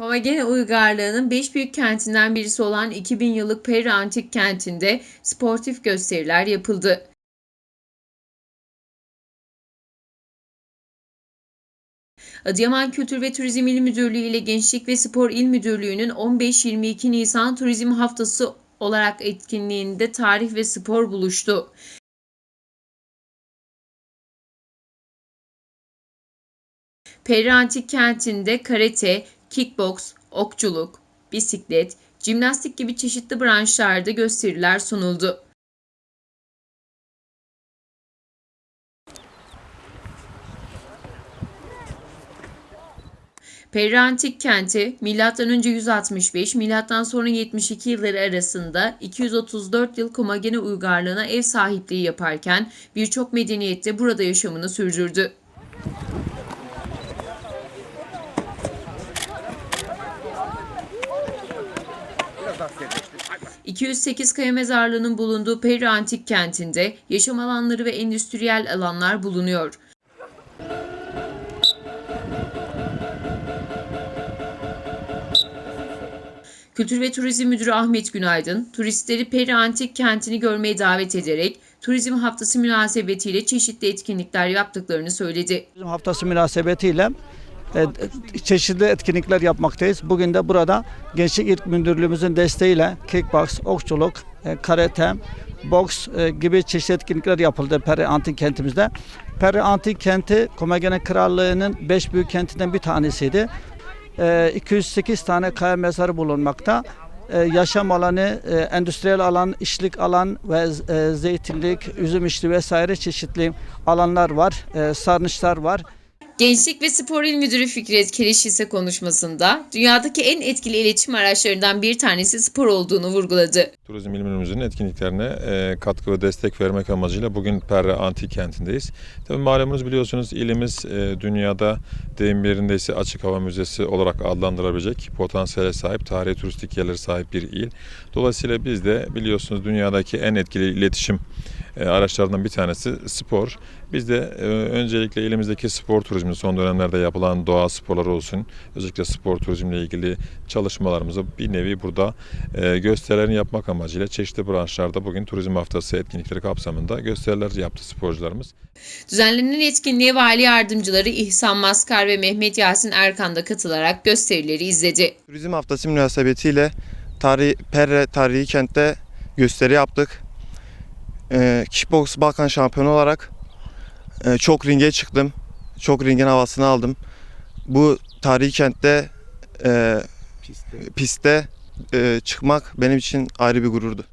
Komagene uygarlığının beş büyük kentinden birisi olan 2000 yıllık Peri Antik Kenti'nde sportif gösteriler yapıldı. Adıyaman Kültür ve Turizm İl Müdürlüğü ile Gençlik ve Spor İl Müdürlüğü'nün 15-22 Nisan Turizm Haftası olarak etkinliğinde tarih ve spor buluştu. Peri Antik Kenti'nde karate, kickboks, okçuluk, bisiklet, jimnastik gibi çeşitli branşlarda gösteriler sunuldu. Peri Antik Kenti M.Ö. 165, M.Ö. 72 yılları arasında 234 yıl Komagene uygarlığına ev sahipliği yaparken birçok medeniyette burada yaşamını sürdürdü. ...208 kaya mezarlığının bulunduğu Peri Antik Kenti'nde yaşam alanları ve endüstriyel alanlar bulunuyor. Kültür ve Turizm Müdürü Ahmet Günaydın, turistleri Peri Antik Kenti'ni görmeye davet ederek Turizm Haftası münasebetiyle çeşitli etkinlikler yaptıklarını söyledi. Turizm Haftası münasebetiyle çeşitli etkinlikler yapmaktayız. Bugün de burada Gençlik İl Müdürlüğümüzün desteğiyle kickbox, okçuluk, e, karate, boks e, gibi çeşitli etkinlikler yapıldı Peri Antik kentimizde. Peri Antik kenti Komagene Krallığı'nın beş büyük kentinden bir tanesiydi. E, 208 tane kaya mezarı bulunmakta. E, yaşam alanı, e, endüstriyel alan, işlik alan ve e, zeytinlik, üzüm işli vesaire çeşitli alanlar var. E, sarnıçlar var. Gençlik ve Spor İl Müdürü Fikret Keleş ise konuşmasında dünyadaki en etkili iletişim araçlarından bir tanesi spor olduğunu vurguladı. Turizm İl Müdürlüğümüzün etkinliklerine e, katkı ve destek vermek amacıyla bugün Perre Antik Kenti'ndeyiz. Tabii malumunuz biliyorsunuz ilimiz e, dünyada deyim yerinde ise açık hava müzesi olarak adlandırılabilecek potansiyele sahip tarihi turistik yerleri sahip bir il. Dolayısıyla biz de biliyorsunuz dünyadaki en etkili iletişim araçlarından bir tanesi spor. Biz de e, öncelikle ilimizdeki spor turizmi son dönemlerde yapılan doğa sporları olsun, özellikle spor turizmle ilgili çalışmalarımızı bir nevi burada e, gösterilerini yapmak amacıyla çeşitli branşlarda bugün turizm haftası etkinlikleri kapsamında gösteriler yaptı sporcularımız. Düzenlenen etkinliğe vali yardımcıları İhsan Maskar ve Mehmet Yasin Erkan da katılarak gösterileri izledi. Turizm haftası münasebetiyle tarih, Perre tarihi kentte gösteri yaptık. Ee, kickbox Balkan şampiyonu olarak e, çok ringe çıktım. Çok ringin havasını aldım. Bu tarihi kentte e, pistte e, çıkmak benim için ayrı bir gururdu.